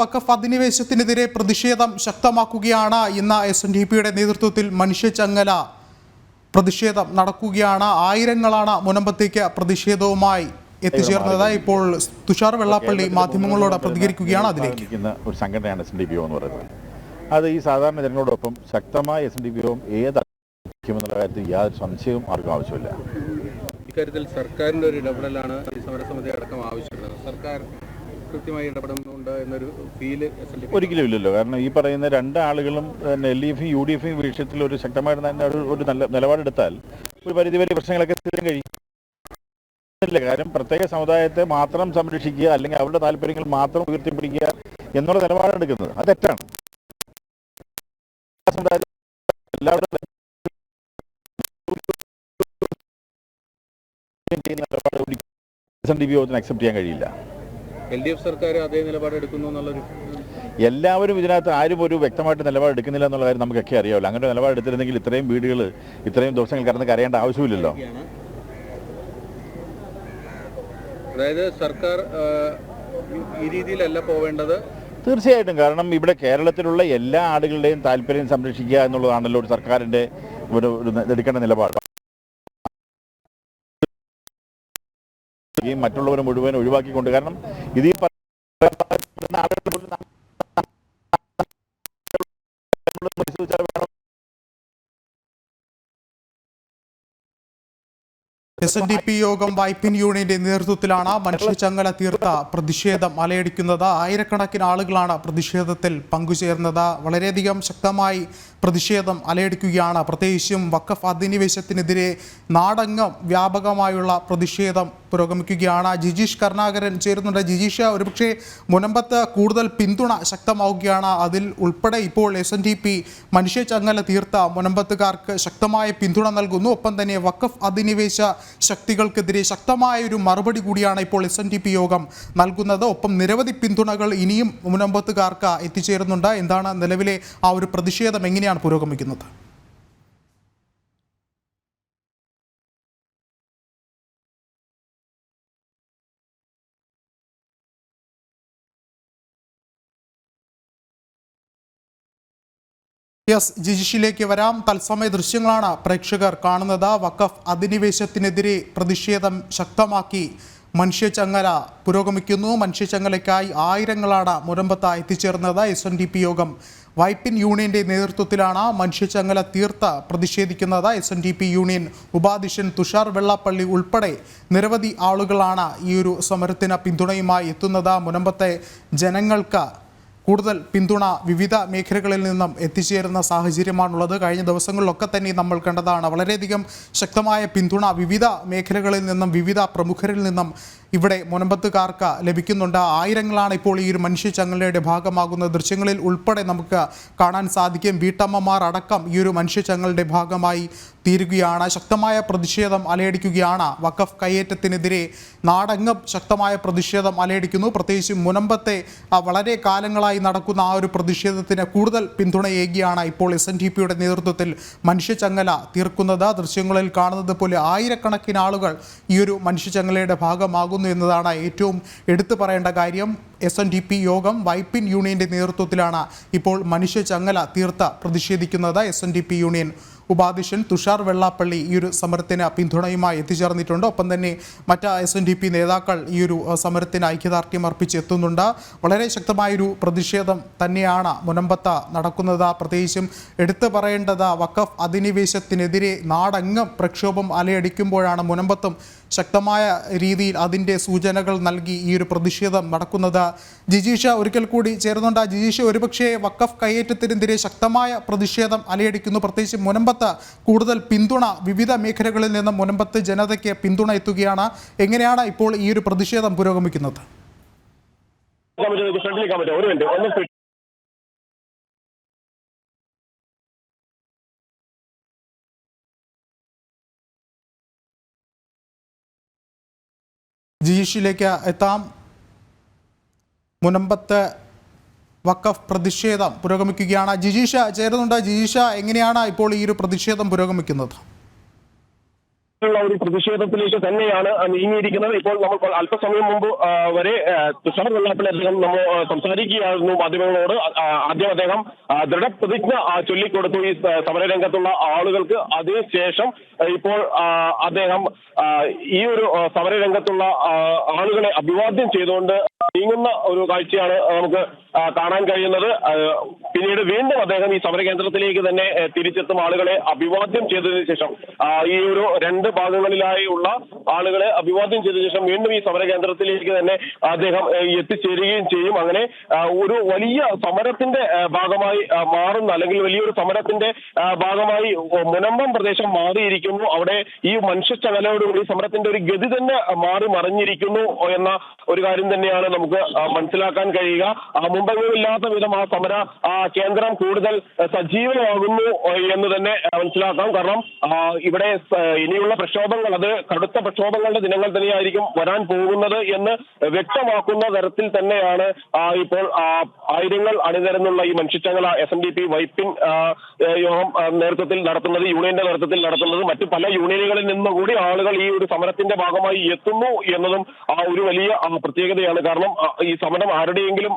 വഖഫ് അധിനിവേശത്തിനെതിരെ പ്രതിഷേധം ശക്തമാക്കുകയാണ് ഇന്ന് S N D പിയുടെ നേതൃത്വത്തിൽ മനുഷ്യചങ്ങല പ്രതിഷേധം നടക്കുകയാണ്. ആയിരങ്ങളാണ് മുനമ്പത്തേക്ക് പ്രതിഷേധവുമായി എത്തിച്ചേർന്നത്. ഇപ്പോൾ തുഷാർ വെള്ളാപ്പള്ളി മാധ്യമങ്ങളോട് പ്രതികരിക്കുകയാണ് അതിലേക്ക്. ഒരു സംഘടനയാണ് എസ് എൻ ഡി പി എന്ന് പറയുന്നത്. അത് ഈ സാധാരണ ജനങ്ങളോടൊപ്പം ശക്തമായ എസ് എൻ ഡി പി ഏത് എന്നുള്ള കാര്യത്തിൽ യാതൊരു സംശയവും ആർക്കും ആവശ്യമില്ല. ഇക്കാര്യത്തിൽ സർക്കാരിന്റെ ഒരു ഇടപെടലാണ് സമരസമിതി അടക്കം ആവശ്യമുള്ളത് സർക്കാർ കൃത്യമായി ഇടപെടുന്നുണ്ട് എന്നൊരു ഫീൽ ഒരിക്കലും ഇല്ലല്ലോ. കാരണം ഈ പറയുന്ന രണ്ട് ആളുകളും എൽ ഡി എഫും യു ഡി എഫും വിഷയത്തിൽ ഒരു ശക്തമായിട്ട് തന്നെ ഒരു ഒരു നല്ല നിലപാടെടുത്താൽ ഒരു പരിധിവരെ പ്രശ്നങ്ങളൊക്കെ തീരാൻ കഴിയും. കാര്യം പ്രത്യേക സമുദായത്തെ മാത്രം സംരക്ഷിക്കുക അല്ലെങ്കിൽ അവരുടെ താല്പര്യങ്ങൾ മാത്രം ഉയർത്തിപ്പിടിക്കുക എന്നുള്ള നിലപാടെടുക്കുന്നത് അത് തെറ്റാണ്. എല്ലാവരുടെ നിലപാട് എസ് എൻ ഡി പി യോഗത്തിന് അക്സെപ്റ്റ് ചെയ്യാൻ കഴിയില്ല. എൽ ഡി എഫ് സർക്കാർ അതേ നിലപാട് എടുക്കുന്നു എന്നുള്ളൊരു എല്ലാവരും ഇതിനകത്ത് ആരും ഒരു വ്യക്തമായിട്ട് നിലപാട് എടുക്കുന്നില്ല എന്നുള്ള കാര്യം നമുക്കൊക്കെ അറിയാമല്ലോ. അങ്ങനെ നിലപാട് എടുത്തിരുന്നെങ്കിൽ ഇത്രയും വീടുകൾ ഇത്രയും ദിവസങ്ങൾ കടന്ന് കരയേണ്ട ആവശ്യമില്ലല്ലോ. അതായത് സർക്കാർ ഈ- രീതിയിലല്ല പോവേണ്ടത്. തീർച്ചയായിട്ടും. കാരണം ഇവിടെ കേരളത്തിലുള്ള എല്ലാ ആളുകളുടെയും താല്പര്യം സംരക്ഷിക്കുക എന്നുള്ളതാണല്ലോ ഒരു സർക്കാരിന്റെ ഒരു ഒരു എടുക്കേണ്ട നിലപാട്. ഈ മറ്റുള്ളവരെ മുഴുവൻ ഒഴിവാക്കിക്കൊണ്ട് കാരണം ഇതീ പറയുന്ന ആളുകളുടെ എസ് എൻ ഡി പി യോഗം വൈപ്പിൻ യൂണിയന്റെ നേതൃത്വത്തിലാണ് മനുഷ്യചങ്ങല തീർത്ത പ്രതിഷേധം അലയടിക്കുന്നത്. ആയിരക്കണക്കിന് ആളുകളാണ് പ്രതിഷേധത്തിൽ പങ്കുചേർന്നത്. വളരെയധികം ശക്തമായി പ്രതിഷേധം അലയടിക്കുകയാണ്. പ്രത്യേകിച്ചും വക്കഫ് അധിനിവേശത്തിനെതിരെ നാടങ്ങം വ്യാപകമായുള്ള പ്രതിഷേധം പുരോഗമിക്കുകയാണ്. ജിജീഷ് കരുണാകരൻ ചേരുന്നുണ്ട്. ജിജീഷ് ഒരുപക്ഷെ മുനമ്പത്ത് കൂടുതൽ പിന്തുണ ശക്തമാവുകയാണ്. അതിൽ ഉൾപ്പെടെ ഇപ്പോൾ എസ് എൻ ഡി പി മനുഷ്യചങ്ങല തീർത്ത മുനമ്പത്തുകാർക്ക് ശക്തമായ പിന്തുണ നൽകുന്നു. ഒപ്പം തന്നെ വക്കഫ് അധിനിവേശ ശക്തികൾക്കെതിരെ ശക്തമായ ഒരു മറുപടി കൂടിയാണ് ഇപ്പോൾ എസ് എൻ ഡി പി യോഗം നൽകുന്നത്. ഒപ്പം നിരവധി പിന്തുണകൾ ഇനിയും മുനമ്പത്തുകാർക്ക് എത്തിച്ചേരുന്നുണ്ട്. എന്താണ് നിലവിലെ ആ ഒരു പ്രതിഷേധം? എങ്ങനെയാണ് പുരോഗമിക്കുന്നത്? യെസ് ജിജിഷിലേക്ക് വരാം. തത്സമയ ദൃശ്യങ്ങളാണ് പ്രേക്ഷകർ കാണുന്നത്. വഖഫ് അധിനിവേശത്തിനെതിരെ പ്രതിഷേധം ശക്തമാക്കി മനുഷ്യച്ചങ്ങല പുരോഗമിക്കുന്നു. മനുഷ്യച്ചങ്ങലയ്ക്കായി ആയിരങ്ങളാണ് മുരമ്പത്ത് എത്തിച്ചേർന്നത്. എസ് എൻ ഡി പി യോഗം വൈപ്പിൻ യൂണിയന്റെ നേതൃത്വത്തിലാണ് മനുഷ്യച്ചങ്ങല തീർത്ത് പ്രതിഷേധിക്കുന്നത്. S N D P union ഉപാധ്യക്ഷൻ തുഷാർ വെള്ളാപ്പള്ളി ഉൾപ്പെടെ നിരവധി ആളുകളാണ് ഈ ഒരു സമരത്തിന് പിന്തുണയുമായി എത്തുന്നത്. മുനമ്പത്തെ ജനങ്ങൾക്ക് കൂടുതൽ പിന്തുണ വിവിധ മേഖലകളിൽ നിന്നും എത്തിച്ചേരുന്ന സാഹചര്യമാണുള്ളത്. കഴിഞ്ഞ ദിവസങ്ങളിലൊക്കെ തന്നെ നമ്മൾ കണ്ടതാണ് വളരെയധികം ശക്തമായ പിന്തുണ വിവിധ മേഖലകളിൽ നിന്നും വിവിധ പ്രമുഖരിൽ നിന്നും ഇവിടെ മുനമ്പത്തുകാർക്ക് ലഭിക്കുന്നുണ്ട്. ആയിരങ്ങളാണ് ഇപ്പോൾ ഈ ഒരു മനുഷ്യച്ചങ്ങലയുടെ ഭാഗമാകുന്ന ദൃശ്യങ്ങളിൽ ഉൾപ്പെടെ നമുക്ക് കാണാൻ സാധിക്കും. വീട്ടമ്മമാർ അടക്കം ഈ ഒരു മനുഷ്യച്ചങ്ങലയുടെ ഭാഗമായി തീരുകയാണ്. ശക്തമായ പ്രതിഷേധം അലയടിക്കുകയാണ്. വഖഫ് കയ്യേറ്റത്തിനെതിരെ നാടങ്ങം ശക്തമായ പ്രതിഷേധം അലയടിക്കുന്നു. പ്രത്യേകിച്ച് മുനമ്പത്തെ വളരെ കാലങ്ങളായി നടക്കുന്ന ആ ഒരു പ്രതിഷേധത്തിന് കൂടുതൽ പിന്തുണയേകിയാണ് ഇപ്പോൾ എസ് എൻ ഡി പിയുടെ നേതൃത്വത്തിൽ മനുഷ്യചങ്ങല തീർക്കുന്നത്. ദൃശ്യങ്ങളിൽ കാണുന്നത് പോലെ ആയിരക്കണക്കിന് ആളുകൾ ഈ ഒരു മനുഷ്യചങ്ങലയുടെ ഭാഗമാകുന്നു എന്നതാണ് ഏറ്റവും എടുത്തു പറയേണ്ട കാര്യം. എസ് എൻ ഡി പി യോഗം വൈപ്പിൻ യൂണിയന്റെ നേതൃത്വത്തിലാണ് ഇപ്പോൾ മനുഷ്യചങ്ങല തീർത്ത പ്രതിഷേധിക്കുന്നത്. S N D P union ഉപാധ്യക്ഷൻ തുഷാർ വെള്ളാപ്പള്ളി ഈ ഒരു സമരത്തിന് പിന്തുണയുമായി എത്തിച്ചേർന്നിട്ടുണ്ട്. ഒപ്പം തന്നെ മറ്റ് എസ് എൻ ഡി പി നേതാക്കൾ ഈ ഒരു സമരത്തിന് ഐക്യദാർഢ്യം അർപ്പിച്ച് എത്തുന്നുണ്ട് വളരെ ശക്തമായൊരു പ്രതിഷേധം തന്നെയാണ് മുനമ്പത്ത നടക്കുന്നത്. പ്രത്യേകിച്ചും എടുത്തു പറയേണ്ടത് വഖഫ് അധിനിവേശത്തിനെതിരെ നാടങ്ങം പ്രക്ഷോഭം അലയടിക്കുമ്പോഴാണ് മുനമ്പത്തും ശക്തമായ രീതിയിൽ അതിന്റെ സൂചനകൾ നൽകി ഈ ഒരു പ്രതിഷേധം നടക്കുന്നത്. ജിജീഷ ഒരിക്കൽ കൂടി ചേർന്നുണ്ട് ജിജീഷ ഒരുപക്ഷെ വക്കഫ് കയ്യേറ്റത്തിനെതിരെ ശക്തമായ പ്രതിഷേധം അലയടിക്കുന്നു. പ്രത്യേകിച്ച് മുനമ്പത്ത് കൂടുതൽ പിന്തുണ വിവിധ മേഖലകളിൽ നിന്ന് മുനമ്പത്ത് ജനതയ്ക്ക് പിന്തുണ എത്തുകയാണ്. എങ്ങനെയാണ് ഇപ്പോൾ ഈ ഒരു പ്രതിഷേധം പുരോഗമിക്കുന്നത്? ഒരു മിനിറ്റ്. ജിജീഷിലേക്ക് എത്താം. മുനമ്പത്ത് വക്കഫ് പ്രതിഷേധം പുരോഗമിക്കുകയാണ്. ജിജീഷ ചേരുന്നുണ്ട്? ജിജീഷ എങ്ങനെയാണ് ഇപ്പോൾ ഈ ഒരു പ്രതിഷേധം പുരോഗമിക്കുന്നത്? ഉള്ള ഒരു പ്രതിഷേധത്തിലേക്ക് തന്നെയാണ് നീങ്ങിയിരിക്കുന്നത്. ഇപ്പോൾ നമ്മൾ അല്പസമയം മുമ്പ് വരെ തുഷാർ വെള്ളാപ്പള്ളി അദ്ദേഹം നമ്മൾ സംസാരിക്കുകയായിരുന്നു മാധ്യമങ്ങളോട്. ആദ്യം അദ്ദേഹം ദൃഢപ്രതിജ്ഞ ചൊല്ലിക്കൊടുത്തു ഈ സമരരംഗത്തുള്ള ആളുകൾക്ക്. അതിനുശേഷം ഇപ്പോൾ അദ്ദേഹം ഈ ഒരു സമരരംഗത്തുള്ള ആളുകളെ അഭിവാദ്യം ചെയ്തുകൊണ്ട് നീങ്ങുന്ന ഒരു കാഴ്ചയാണ് നമുക്ക് കാണാൻ കഴിയുന്നത്. പിന്നീട് വീണ്ടും അദ്ദേഹം ഈ സമരകേന്ദ്രത്തിലേക്ക് തന്നെ തിരിച്ചെത്തും ആളുകളെ അഭിവാദ്യം ചെയ്തതിനു ശേഷം ഈ ഒരു രണ്ട് ഭാഗങ്ങളിലായി ഉള്ള ആളുകളെ അഭിവാദ്യം ചെയ്ത ശേഷം വീണ്ടും ഈ സമരകേന്ദ്രത്തിലേക്ക് തന്നെ അദ്ദേഹം എത്തിച്ചേരുകയും ചെയ്യും. അങ്ങനെ ഒരു വലിയ സമരത്തിന്റെ ഭാഗമായി മാറുന്ന അല്ലെങ്കിൽ വലിയൊരു സമരത്തിന്റെ ഭാഗമായി മുനമ്പം പ്രദേശം മാറിയിരിക്കുന്നു. അവിടെ ഈ മനുഷ്യച്ചകലയോടുകൂടി സമരത്തിന്റെ ഒരു ഗതി തന്നെ മാറി മറിഞ്ഞിരിക്കുന്നു എന്ന ഒരു കാര്യം തന്നെയാണ് നമുക്ക് മനസ്സിലാക്കാൻ കഴിയുക. മുമ്പെങ്ങുമില്ലാത്ത വിധം ആ സമര കേന്ദ്രം കൂടുതൽ സജീവമാകുന്നു എന്ന് തന്നെ മനസ്സിലാക്കാം. കാരണം ഇവിടെ ഇനിയുള്ള പ്രക്ഷോഭങ്ങൾ അത് കടുത്ത പ്രക്ഷോഭങ്ങളുടെ ദിനങ്ങൾ തന്നെയായിരിക്കും വരാൻ പോകുന്നത് എന്ന് വ്യക്തമാക്കുന്ന തരത്തിൽ തന്നെയാണ് ഇപ്പോൾ ആയിരങ്ങൾ അണിനിരന്നുള്ള ഈ മനുഷ്യച്ചങ്ങല S N D P Vypin യോഗം നേതൃത്വത്തിൽ നടത്തുന്നത് യൂണിയന്റെ നേതൃത്വത്തിൽ നടത്തുന്നത് മറ്റു പല യൂണിയനുകളിൽ നിന്നും കൂടി ആളുകൾ ഈ ഒരു സമരത്തിന്റെ ഭാഗമായി എത്തുന്നു എന്നതും ഒരു വലിയ പ്രത്യേകതയാണ്. കാരണം ഈ സമരം ആരുടെയെങ്കിലും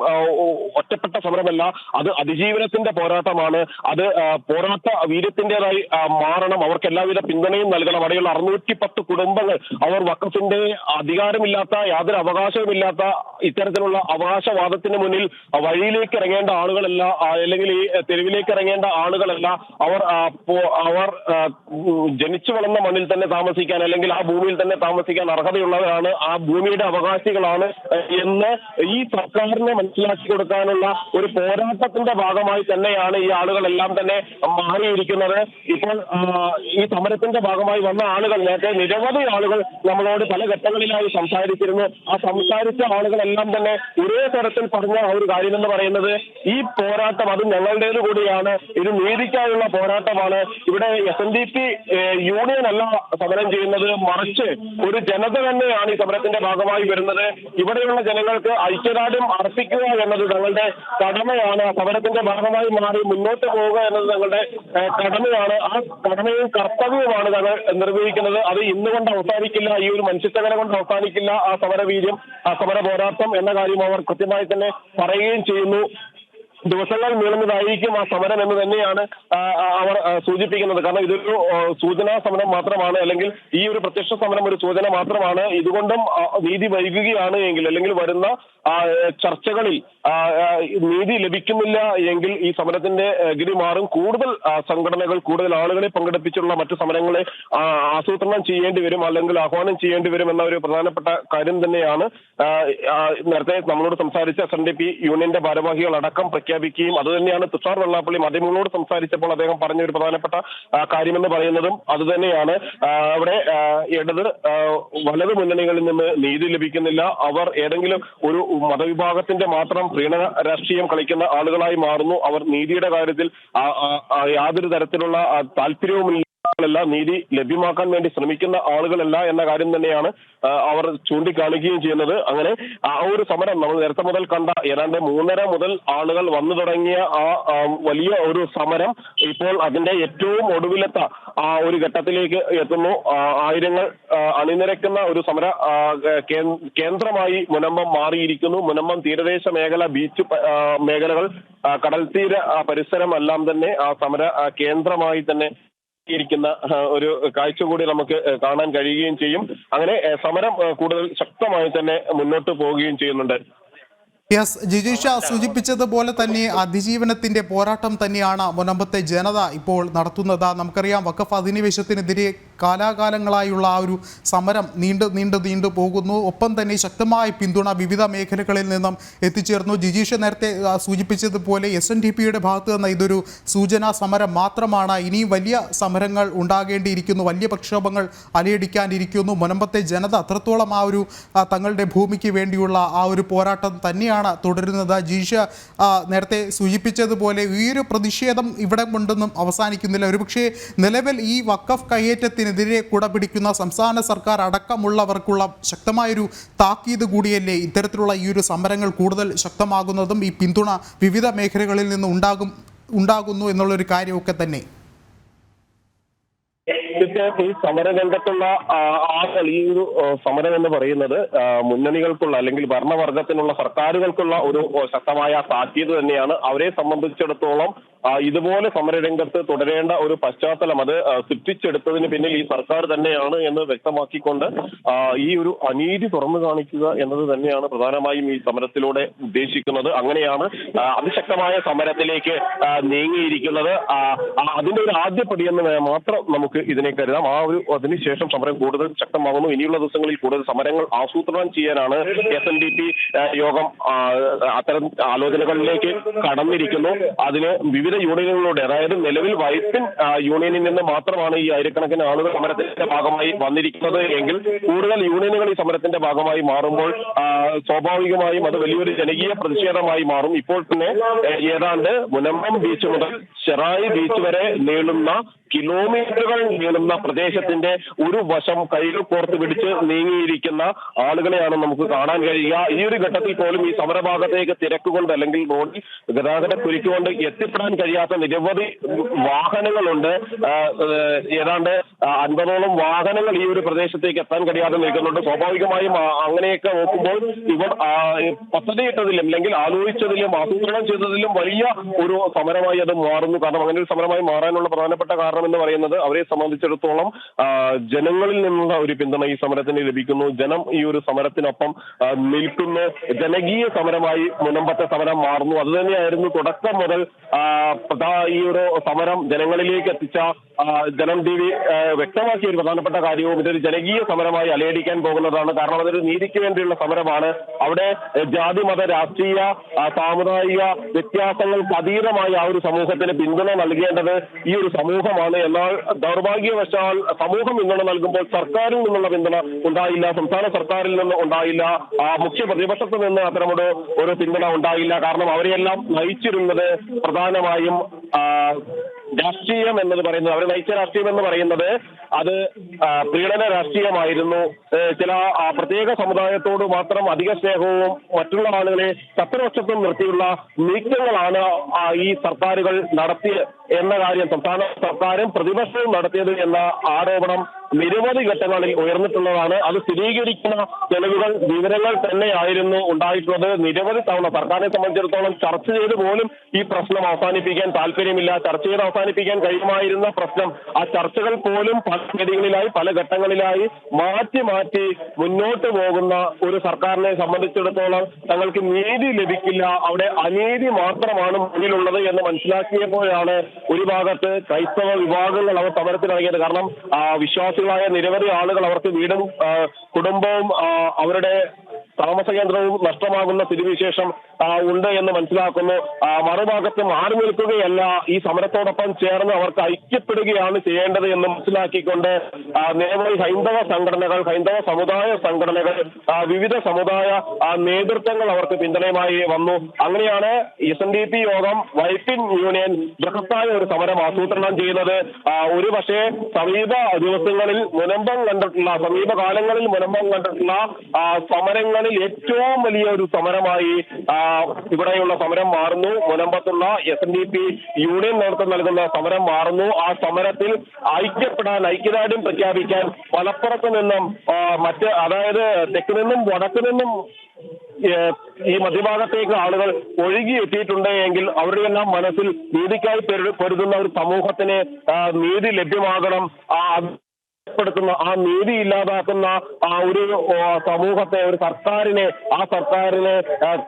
ഒറ്റപ്പെട്ട സമരമല്ല അത് അതിജീവനത്തിന്റെ പോരാട്ടമാണ്. അത് പോരാട്ട വീര്യത്തിന്റേതായി മാറണം. അവർക്ക് എല്ലാവിധ പിന്തുണയും നൽകണം. അവിടെയുള്ള അറുന്നൂറ്റി പത്ത് കുടുംബങ്ങൾ അവർ വക്കഫിന്റെ അധികാരമില്ലാത്ത യാതൊരു അവകാശവുമില്ലാത്ത ഇത്തരത്തിലുള്ള അവകാശവാദത്തിന് മുന്നിൽ വഴിയിലേക്ക് ഇറങ്ങേണ്ട ആളുകളല്ല അല്ലെങ്കിൽ ഈ തെരുവിലേക്ക് ഇറങ്ങേണ്ട ആളുകളല്ല. അവർ അവർ ജനിച്ചു വളർന്ന മണ്ണിൽ തന്നെ താമസിക്കാൻ അല്ലെങ്കിൽ ആ ഭൂമിയിൽ തന്നെ താമസിക്കാൻ അർഹതയുള്ളവരാണ്. ആ ഭൂമിയുടെ അവകാശികളാണ് എന്ന് ഈ സർക്കാരിനെ മനസ്സിലാക്കി കൊടുക്കാനുള്ള ഒരു പോരാട്ടത്തിന്റെ ഭാഗമായി തന്നെയാണ് ഈ ആളുകളെല്ലാം തന്നെ മാറിയിരിക്കുന്നത്. ഇപ്പോൾ ഈ സമരത്തിന്റെ ഭാഗമായി വന്ന ആളുകൾ നേരത്തെ നിരവധി ആളുകൾ നമ്മളോട് പല ഘട്ടങ്ങളിലായി സംസാരിച്ചിരുന്നു. ആ സംസാരിച്ച ആളുകളെല്ലാം തന്നെ ഒരേ തരത്തിൽ പറഞ്ഞ ഒരു കാര്യം എന്ന് പറയുന്നത് ഈ പോരാട്ടം അത് ഞങ്ങളുടേത് കൂടിയാണ്. ഇത് നീതിക്കായുള്ള പോരാട്ടമാണ്. ഇവിടെ S N D P union അല്ല സമരം ചെയ്യുന്നത്. മറിച്ച് ഒരു ജനത തന്നെയാണ് ഈ സമരത്തിന്റെ ഭാഗമായി വരുന്നത്. ഇവിടെയുള്ള ജനങ്ങൾക്ക് ഐക്യദാർഢ്യം അർപ്പിക്കുക എന്നത് ഞങ്ങളുടെ കടമയാണ് സമരത്തിന്റെ ഭാഗമായി മാറി മുന്നോട്ട് പോവുക എന്നത് തങ്ങളുടെ കടമയാണ്. ആ കടമയും കർത്തവ്യവുമാണ് തങ്ങൾ നിർവഹിക്കുന്നത്. അത് ഇന്നുകൊണ്ട് അവസാനിക്കില്ല. ഈ ഒരു മനുഷ്യത്തകര കൊണ്ട് അവസാനിക്കില്ല ആ സമരവീര്യം ആ സമര പോരാട്ടം എന്ന കാര്യം അവർ കൃത്യമായി തന്നെ പറയുകയും ചെയ്യുന്നു. ദിവസങ്ങൾ നീളുന്നതായിരിക്കും ആ സമരം എന്ന് തന്നെയാണ് അവർ സൂചിപ്പിക്കുന്നത്. കാരണം ഇതൊരു സൂചനാ സമരം മാത്രമാണ് അല്ലെങ്കിൽ ഈ ഒരു പ്രത്യക്ഷ സമരം ഒരു സൂചന മാത്രമാണ്. ഇതുകൊണ്ടും നീതി വൈകുകയാണ് എങ്കിൽ അല്ലെങ്കിൽ വരുന്ന ചർച്ചകളിൽ നീതി ലഭിക്കുന്നില്ല എങ്കിൽ ഈ സമരത്തിന്റെ ഗതി മാറും. കൂടുതൽ സംഘടനകൾ കൂടുതൽ ആളുകളെ പങ്കെടുപ്പിച്ചുള്ള മറ്റു സമരങ്ങളെ ആസൂത്രണം ചെയ്യേണ്ടി വരും അല്ലെങ്കിൽ ആഹ്വാനം ചെയ്യേണ്ടി വരും എന്ന ഒരു പ്രധാനപ്പെട്ട കാര്യം തന്നെയാണ് നേരത്തെ നമ്മളോട് സംസാരിച്ച എസ് എൻ ഡി പി യൂണിയന്റെ ഭാരവാഹികൾ അടക്കം പ്രഖ്യാപിക്കുകയും അത് തന്നെയാണ് തുഷാർ വെള്ളാപ്പള്ളി മാധ്യമങ്ങളോട് സംസാരിച്ചപ്പോൾ അദ്ദേഹം പറഞ്ഞ ഒരു പ്രധാനപ്പെട്ട കാര്യമെന്ന് പറയുന്നതും അതുതന്നെയാണ് അവിടെ ഇടത് വലത് മുന്നണികളിൽ നിന്ന് നീതി ലഭിക്കുന്നില്ല. അവർ ഏതെങ്കിലും ഒരു മതവിഭാഗത്തിന്റെ മാത്രം പ്രീണന രാഷ്ട്രീയം കളിക്കുന്ന ആളുകളായി മാറുന്നു. അവർ നീതിയുടെ കാര്യത്തിൽ യാതൊരു തരത്തിലുള്ള താല്പര്യവുമില്ല. ആളുകളല്ല നീതി ലഭ്യമാക്കാൻ വേണ്ടി ശ്രമിക്കുന്ന ആളുകളല്ല എന്ന കാര്യം തന്നെയാണ് അവർ ചൂണ്ടിക്കാണിക്കുകയും ചെയ്യുന്നത്. അങ്ങനെ ആ ഒരു സമരം നമ്മൾ നേരത്തെ മുതൽ കണ്ട ഏതാണ്ട് മൂന്നര മുതൽ ആളുകൾ വന്നു തുടങ്ങിയ ആ വലിയ ഒരു സമരം ഇപ്പോൾ അതിന്റെ ഏറ്റവും ഒടുവിലത്തെ ആ ഒരു ഘട്ടത്തിലേക്ക് എത്തുന്നു. ആയിരങ്ങൾ അണിനിരക്കുന്ന ഒരു സമര കേന്ദ്രമായി മുനമ്പം മാറിയിരിക്കുന്നു. മുനമ്പം തീരദേശ മേഖല ബീച്ച് മേഖലകൾ ആ, കടൽ തീര പരിസരമെല്ലാം തന്നെ ആ സമര കേന്ദ്രമായി തന്നെ ഇരിക്കുന്ന ഒരു കാഴ്ച കൂടി നമുക്ക് കാണാൻ കഴിയുകയും ചെയ്യും. അങ്ങനെ സമരം കൂടുതൽ ശക്തമായി തന്നെ മുന്നോട്ട് പോവുകയും ചെയ്യുന്നുണ്ട്. യെസ് ജിജീഷ സൂചിപ്പിച്ചതുപോലെ തന്നെ അതിജീവനത്തിന്റെ പോരാട്ടം തന്നെയാണ് മുനമ്പത്തെ ജനത ഇപ്പോൾ നടത്തുന്നത്. നമുക്കറിയാം വഖഫ് അധിനിവേശത്തിനെതിരെ കാലാകാലങ്ങളായുള്ള ആ ഒരു സമരം നീണ്ടു നീണ്ടു നീണ്ടു പോകുന്നു. ഒപ്പം തന്നെ ശക്തമായ പിന്തുണ വിവിധ മേഖലകളിൽ നിന്നും എത്തിച്ചേർന്നു. ജിജീഷ നേരത്തെ സൂചിപ്പിച്ചതുപോലെ എസ് എൻ ഡി പിയുടെ ഭാഗത്ത് നിന്ന് ഇതൊരു സൂചനാ സമരം മാത്രമാണ്. ഇനിയും വലിയ സമരങ്ങൾ ഉണ്ടാകേണ്ടിയിരിക്കുന്നു. വലിയ പ്രക്ഷോഭങ്ങൾ അലയടിക്കാനിരിക്കുന്നു. മുനമ്പത്തെ ജനത അത്രത്തോളം ആ ഒരു തങ്ങളുടെ ഭൂമിക്ക് വേണ്ടിയുള്ള ആ ഒരു പോരാട്ടം തന്നെയാണ് തുടരുന്നത്. ജീഷ നേരത്തെ സൂചിപ്പിച്ചതുപോലെ ഈ ഒരു പ്രതിഷേധം ഇവിടെ കൊണ്ടൊന്നും അവസാനിക്കുന്നില്ല. ഒരുപക്ഷേ നിലവിൽ ഈ വക്കഫ് കയ്യേറ്റത്തിനെതിരെ കുടപിടിക്കുന്ന സംസ്ഥാന സർക്കാർ അടക്കമുള്ളവർക്കുള്ള ശക്തമായൊരു താക്കീത് കൂടിയല്ലേ ഇത്തരത്തിലുള്ള ഈ ഒരു സമരങ്ങൾ കൂടുതൽ ശക്തമാകുന്നതും ഈ പിന്തുണ വിവിധ മേഖലകളിൽ നിന്ന് ഉണ്ടാകും ഉണ്ടാകുന്നു എന്നുള്ളൊരു കാര്യമൊക്കെ തന്നെ. ഈ സമരരംഗത്തുള്ള ആളുകൾ ഈ ഒരു സമരം എന്ന് പറയുന്നത് മുന്നണികൾക്കുള്ള അല്ലെങ്കിൽ ഭരണവർഗത്തിനുള്ള സർക്കാരുകൾക്കുള്ള ഒരു ശക്തമായ താക്കീത് തന്നെയാണ്. അവരെ സംബന്ധിച്ചിടത്തോളം ഇതുപോലെ സമരരംഗത്ത് തുടരേണ്ട ഒരു പശ്ചാത്തലം അത് സൃഷ്ടിച്ചെടുത്തതിന് പിന്നിൽ ഈ സർക്കാർ തന്നെയാണ് എന്ന് വ്യക്തമാക്കിക്കൊണ്ട് ഈ ഒരു അനീതി തുറന്നു കാണിക്കുക എന്നത് തന്നെയാണ് പ്രധാനമായും ഈ സമരത്തിലൂടെ ഉദ്ദേശിക്കുന്നത്. അങ്ങനെയാണ് അതിശക്തമായ സമരത്തിലേക്ക് നീങ്ങിയിരിക്കുന്നത്. അതിന്റെ ഒരു ആദ്യപടി എന്ന് മാത്രം നമുക്ക് ഇതിനെ കരുതാം. ആ ഒരു അതിനുശേഷം സമരം കൂടുതൽ ശക്തമാകുന്നു. ഇനിയുള്ള ദിവസങ്ങളിൽ കൂടുതൽ സമരങ്ങൾ ആസൂത്രണം ചെയ്യാനാണ് എസ് എൻ ഡി പി യോഗം അത്തരം ആലോചനകളിലേക്ക് കടന്നിരിക്കുന്നു. അതിന് വിവിധ യൂണിയനുകളുടെ അതായത് നിലവിൽ വൈപ്പിൻ യൂണിയനിൽ നിന്ന് മാത്രമാണ് ഈ ആയിരക്കണക്കിന് ആളുകൾ സമരത്തിന്റെ ഭാഗമായി വന്നിരിക്കുന്നത് എങ്കിൽ കൂടുതൽ യൂണിയനുകൾ ഈ സമരത്തിന്റെ ഭാഗമായി മാറുമ്പോൾ സ്വാഭാവികമായും അത് വലിയൊരു ജനകീയ പ്രതിഷേധമായി മാറും. ഇപ്പോൾ തന്നെ ഏതാണ്ട് മുനമ്പം ബീച്ച് മുതൽ ചെറായി ബീച്ച് വരെ നീളുന്ന കിലോമീറ്ററുകൾ നീളുന്ന പ്രദേശത്തിന്റെ ഒരു വശം കൈകൾ കോർത്ത് പിടിച്ച് നീങ്ങിയിരിക്കുന്ന ആളുകളെയാണ് നമുക്ക് കാണാൻ കഴിയുക. ഈ ഒരു ഘട്ടത്തിൽ പോലും ഈ സമരഭാഗത്തേക്ക് തിരക്കുകൊണ്ട് അല്ലെങ്കിൽ റോഡിൽ ഗതാഗത കുരുക്കുകൊണ്ട് എത്തിപ്പെടാൻ കഴിയാത്ത നിരവധി വാഹനങ്ങളുണ്ട്. ഏതാണ്ട് അൻപതോളം വാഹനങ്ങൾ ഈ ഒരു പ്രദേശത്തേക്ക് എത്താൻ കഴിയാതെ നിൽക്കുന്നുണ്ട്. സ്വാഭാവികമായും അങ്ങനെയൊക്കെ നോക്കുമ്പോൾ ഇവർ പദ്ധതിയിട്ടതിലും അല്ലെങ്കിൽ ആലോചിച്ചതിലും ആസൂത്രണം ചെയ്തതിലും വലിയ ഒരു സമരമായി അത് മാറുന്നു. കാരണം അങ്ങനെ ഒരു സമരമായി മാറാനുള്ള പ്രധാനപ്പെട്ട കാരണം എന്ന് പറയുന്നത് അവരെ സംബന്ധിച്ചിടത്തോളം ജനങ്ങളിൽ നിന്നുള്ള ഒരു പിന്തുണ ഈ സമരത്തിന് ലഭിക്കുന്നു. ജനം ഈ ഒരു സമരത്തിനൊപ്പം നിൽക്കുന്ന. ജനകീയ സമരമായി മുനമ്പത്തെ സമരം മാറുന്നു. അത് തന്നെയായിരുന്നു തുടക്കം മുതൽ ഈ ഒരു സമരം ജനങ്ങളിലേക്ക് എത്തിച്ച ജനം ടി വി വ്യക്തമാക്കിയ ഒരു പ്രധാനപ്പെട്ട കാര്യവും ഇതൊരു ജനകീയ സമരമായി അലയടിക്കാൻ പോകുന്നതാണ്. കാരണം അതൊരു നീതിക്ക് വേണ്ടിയുള്ള സമരമാണ്. അവിടെ ജാതി മത രാഷ്ട്രീയ സാമുദായിക വ്യത്യാസങ്ങൾക്ക് അതീതമായി ആ ഒരു സമൂഹത്തിന് പിന്തുണ നൽകേണ്ടത് ഈ ഒരു സമൂഹമാണ്. എന്നാൽ ദൗർഭാഗ്യവശാൽ സമൂഹം പിന്തുണ നൽകുമ്പോൾ സർക്കാരിൽ നിന്നുള്ള പിന്തുണ ഉണ്ടായില്ല സംസ്ഥാന സർക്കാരിൽ നിന്ന് ഉണ്ടായില്ല. മുഖ്യ പ്രതിപക്ഷത്ത് നിന്ന് അത്തരമൊരു ഒരു പിന്തുണ ഉണ്ടായില്ല. കാരണം അവരെയെല്ലാം നയിച്ചിരുന്നത് പ്രധാനമായും ആ, രാഷ്ട്രീയം എന്നത് പറയുന്നത് അവർ നയിച്ച രാഷ്ട്രീയം എന്ന് പറയുന്നത് അത് പീഡന രാഷ്ട്രീയമായിരുന്നു. ചില പ്രത്യേക സമുദായത്തോട് മാത്രം അധിക സ്നേഹവും മറ്റുള്ള ആളുകളെ ശത്രുപക്ഷത്തും നിർത്തിയുള്ള നീക്കങ്ങളാണ് ഈ സർക്കാരുകൾ നടത്തിയ എന്ന കാര്യം. സംസ്ഥാന സർക്കാരും പ്രതിപക്ഷവും നടത്തിയത് എന്ന ആരോപണം നിരവധി ഘട്ടങ്ങളിൽ ഉയർന്നിട്ടുള്ളതാണ്. അത് സ്ഥിരീകരിക്കുന്ന തെളിവുകൾ വിവരങ്ങൾ തന്നെയായിരുന്നു ഉണ്ടായിട്ടുള്ളത്. നിരവധി തവണ സർക്കാരിനെ സംബന്ധിച്ചിടത്തോളം ചർച്ച ചെയ്ത് പോലും ഈ പ്രശ്നം അവസാനിപ്പിക്കാൻ താല്പര്യമില്ല. ചർച്ച ചെയ്ത് അവസാനിപ്പിക്കാൻ കഴിയുമായിരുന്ന പ്രശ്നം. ആ ചർച്ചകൾ പോലും പല വേദികളിലായി പല ഘട്ടങ്ങളിലായി മാറ്റി മാറ്റി മുന്നോട്ട് പോകുന്ന ഒരു സർക്കാരിനെ സംബന്ധിച്ചിടത്തോളം തങ്ങൾക്ക് നീതി ലഭിക്കില്ല. അവിടെ അനീതി മാത്രമാണ് മുന്നിലുള്ളത് എന്ന് മനസ്സിലാക്കിയപ്പോഴാണ് ഒരു ഭാഗത്ത് ക്രൈസ്തവ വിഭാഗങ്ങൾ അവർ സമരത്തിനിറങ്ങിയത്. കാരണം വിശ്വാസികളായ നിരവധി ആളുകൾ അവർക്ക് വീടും കുടുംബവും അവരുടെ താമസ കേന്ദ്രവും നഷ്ടമാകുന്ന സ്ഥിതിവിശേഷം ഉണ്ട് എന്ന് മനസ്സിലാക്കുന്നു. മറുഭാഗത്ത് മാറി നിൽക്കുകയല്ല ഈ സമരത്തോടൊപ്പം ചേർന്ന് അവർക്ക് ഐക്യപ്പെടുകയാണ് ചെയ്യേണ്ടത് എന്ന് മനസ്സിലാക്കിക്കൊണ്ട് നിരവധി ഹൈന്ദവ സംഘടനകൾ ഹൈന്ദവ സമുദായ സംഘടനകൾ വിവിധ സമുദായ നേതൃത്വങ്ങൾ അവർക്ക് പിന്തുണയുമായി വന്നു. അങ്ങനെയാണ് എസ് എൻ ഡി പി യോഗം വൈപ്പിൻ യൂണിയൻ ബൃഹത്തായ ഒരു സമരം ആസൂത്രണം ചെയ്യുന്നത്. ഒരു പക്ഷേ സമീപ ദിവസങ്ങളിൽ മുനമ്പം കണ്ടിട്ടുള്ള സമീപകാലങ്ങളിൽ മുനമ്പം കണ്ടിട്ടുള്ള ആ, സമരങ്ങളിൽ ഏറ്റവും വലിയ ഒരു സമരമായി ഇവിടെയുള്ള സമരം മാറുന്നു. മുനമ്പത്തുള്ള S N D P union നേതൃത്വം നൽകുന്ന സമരം മാറുന്നു. ആ സമരത്തിൽ ഐക്യപ്പെടാൻ ഐക്യദാർഢ്യം പ്രഖ്യാപിക്കാൻ മലപ്പുറത്ത് നിന്നും മറ്റ് അതായത് തെക്ക് നിന്നും വടക്ക് നിന്നും ഈ മധ്യഭാഗത്തേക്ക് ആളുകൾ ഒഴുകി എത്തിയിട്ടുണ്ട് എങ്കിൽ അവരുടെയെല്ലാം മനസ്സിൽ നീതിക്കായി പെരു- പൊരുതുന്ന ഒരു സമൂഹത്തിന് നീതി ലഭ്യമാകണം. ആ അത് പ്പെടുത്തുന്ന ആ നീതി ഇല്ലാതാക്കുന്ന ആ ഒരു സമൂഹത്തെ ഒരു സർക്കാരിനെ ആ സർക്കാരിനെ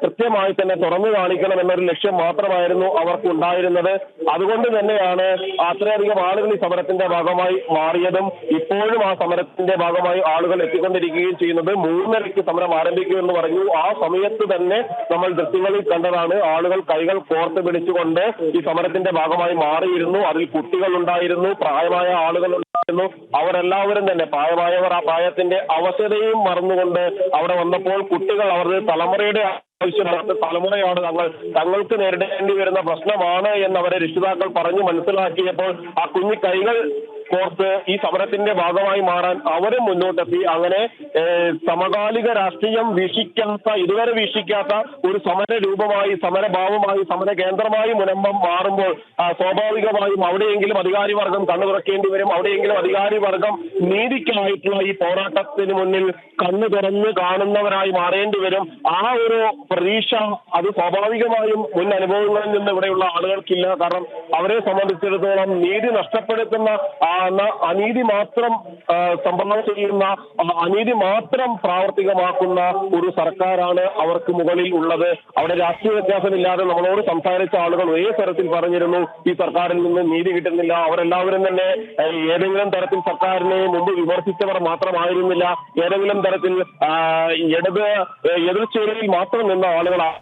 കൃത്യമായി തന്നെ തുറന്നു കാണിക്കണം എന്നൊരു ലക്ഷ്യം മാത്രമായിരുന്നു അവർക്ക് ഉണ്ടായിരുന്നത് അതുകൊണ്ട് തന്നെയാണ് അത്രയധികം ആളുകൾ ഈ സമരത്തിന്റെ ഭാഗമായി മാറിയതും ഇപ്പോഴും ആ സമരത്തിന്റെ ഭാഗമായി ആളുകൾ എത്തിക്കൊണ്ടിരിക്കുകയും ചെയ്യുന്നത്. മൂന്നരയ്ക്ക് സമരം ആരംഭിക്കുമെന്ന് പറഞ്ഞു. ആ സമയത്ത് തന്നെ നമ്മൾ ദൃശ്യങ്ങളിൽ കണ്ടതാണ് ആളുകൾ കൈകൾ കോർത്ത് പിടിച്ചുകൊണ്ട് ഈ സമരത്തിന്റെ ഭാഗമായി മാറിയിരുന്നു. അതിൽ കുട്ടികൾ ഉണ്ടായിരുന്നു പ്രായമായ ആളുകൾ അവരെല്ലാവരും തന്നെ പ്രായമായവർ ആ പ്രായത്തിന്റെ അവശതയും മറന്നുകൊണ്ട് അവിടെ വന്നപ്പോൾ കുട്ടികൾ അവരുടെ തലമുറയുടെ ആവശ്യമാണ് തലമുറയാണ് തങ്ങൾ തങ്ങൾക്ക് നേരിടേണ്ടി വരുന്ന പ്രശ്നമാണ് എന്ന് അവരെ രക്ഷിതാക്കൾ പറഞ്ഞു മനസ്സിലാക്കിയപ്പോൾ ആ കുഞ്ഞു കൈകൾ കോർത്ത് ഈ സമരത്തിന്റെ ഭാഗമായി മാറാൻ അവരും മുന്നോട്ടെത്തി. അങ്ങനെ സമകാലിക രാഷ്ട്രീയം വീക്ഷിക്കാത്ത ഇതുവരെ വീക്ഷിക്കാത്ത ഒരു സമര രൂപമായി സമരഭാവമായി സമര കേന്ദ്രമായി മുനമ്പം മാറുമ്പോൾ സ്വാഭാവികമായും അവിടെയെങ്കിലും അധികാരി വർഗം കണ്ണു തുറക്കേണ്ടി വരും. അവിടെയെങ്കിലും അധികാരി വർഗം നീതിക്കായിട്ടുള്ള ഈ പോരാട്ടത്തിന് മുന്നിൽ കണ്ണു തുറന്ന് കാണുന്നവരായി മാറേണ്ടി വരും. ആ ഒരു പ്രതീക്ഷ അത് സ്വാഭാവികമായും മുൻ അനുഭവങ്ങളിൽ നിന്ന് ഇവിടെയുള്ള ആളുകൾക്കില്ല. കാരണം അവരെ സംബന്ധിച്ചിടത്തോളം നീതി നഷ്ടപ്പെടുത്തുന്ന ആ, അനീതി മാത്രം സംഭരണം ചെയ്യുന്ന അനീതി മാത്രം പ്രാവർത്തികമാക്കുന്ന ഒരു സർക്കാരാണ് അവർക്ക് മുകളിൽ ഉള്ളത്. അവിടെ രാഷ്ട്രീയ വ്യത്യാസമില്ലാതെ നമ്മളോട് സംസാരിച്ച ആളുകൾ ഒരേ തരത്തിൽ പറഞ്ഞിരുന്നു ഈ സർക്കാരിൽ നിന്ന് നീതി കിട്ടുന്നില്ല. അവരെല്ലാവരും തന്നെ ഏതെങ്കിലും തരത്തിൽ സർക്കാരിനെ മുമ്പ് വിമർശിച്ചവർ മാത്രമായിരുന്നില്ല. ഏതെങ്കിലും തരത്തിൽ ഇടത് എതിർച്ചേരിയിൽ മാത്രം നിന്ന ആളുകളാണ്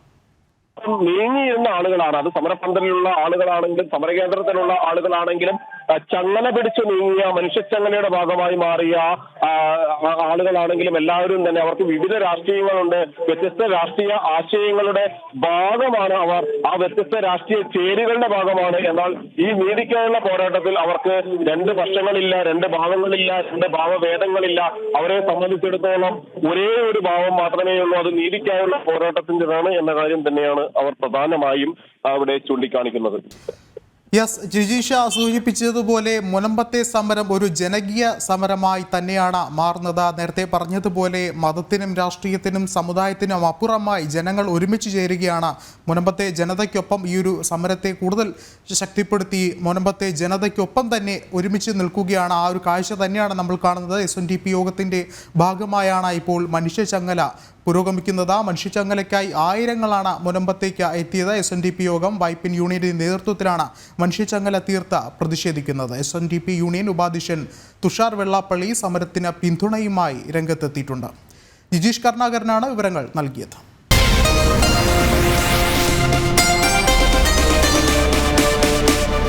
നീങ്ങിയിരുന്ന ആളുകളാണ്. അത് സമരപന്തലിലുള്ള ആളുകളാണെങ്കിലും സമരകേന്ദ്രത്തിലുള്ള ആളുകളാണെങ്കിലും ചങ്ങല പിടിച്ച് നീങ്ങിയ മനുഷ്യച്ചങ്ങലയുടെ ഭാഗമായി മാറിയ ആളുകളാണെങ്കിലും എല്ലാവരും തന്നെ അവർക്ക് വിവിധ രാഷ്ട്രീയങ്ങളുണ്ട്. വ്യത്യസ്ത രാഷ്ട്രീയ ആശയങ്ങളുടെ ഭാഗമാണ് അവർ. ആ വ്യത്യസ്ത രാഷ്ട്രീയ ചേരികളുടെ ഭാഗമാണ്. എന്നാൽ ഈ നീതിക്കായുള്ള പോരാട്ടത്തിൽ അവർക്ക് രണ്ട് പക്ഷങ്ങളില്ല രണ്ട് ഭാവങ്ങളില്ല രണ്ട് ഭാവഭേദങ്ങളില്ല. അവരെ സംബന്ധിച്ചിടത്തോളം ഒരേ ഒരു ഭാവം മാത്രമേ ഉള്ളൂ. അത് നീതിക്കായുള്ള പോരാട്ടത്തിന്റെതാണ് എന്ന കാര്യം തന്നെയാണ് അവർ പ്രധാനമായും അവിടെ ചൂണ്ടിക്കാണിക്കുന്നത്. യെസ് ജിജീഷ സൂചിപ്പിച്ചതുപോലെ മുനമ്പത്തെ സമരം ഒരു ജനകീയ സമരമായി തന്നെയാണ് മാറുന്നത്. നേരത്തെ പറഞ്ഞതുപോലെ മതത്തിനും രാഷ്ട്രീയത്തിനും സമുദായത്തിനും അപ്പുറമായി ജനങ്ങൾ ഒരുമിച്ച് ചേരുകയാണ്. മുനമ്പത്തെ ജനതയ്ക്കൊപ്പം ഈ ഒരു സമരത്തെ കൂടുതൽ ശക്തിപ്പെടുത്തി മുനമ്പത്തെ ജനതയ്ക്കൊപ്പം തന്നെ ഒരുമിച്ച് നിൽക്കുകയാണ്. ആ ഒരു കാഴ്ച തന്നെയാണ് നമ്മൾ കാണുന്നത്. എസ് എൻ ഡി പി യോഗത്തിന്റെ ഭാഗമായാണ് ഇപ്പോൾ മനുഷ്യചങ്ങല പുരോഗമിക്കുന്നത് മനുഷ്യച്ചങ്ങലയ്ക്കായി ആയിരങ്ങളാണ് മുനമ്പത്തേക്ക് എത്തിയത് എസ് എൻ ഡി പി യോഗം വൈപ്പിൻ യൂണിയന്റെ നേതൃത്വത്തിലാണ് മനുഷ്യച്ചങ്ങല തീർത്ത പ്രതിഷേധിക്കുന്നത്. S N D P union ഉപാധ്യക്ഷൻ തുഷാർ വെള്ളാപ്പള്ളി സമരത്തിന് പിന്തുണയുമായി രംഗത്തെത്തിയിട്ടുണ്ട്. ജിജീഷ് കർണാകരനാണ് വിവരങ്ങൾ നൽകിയത്.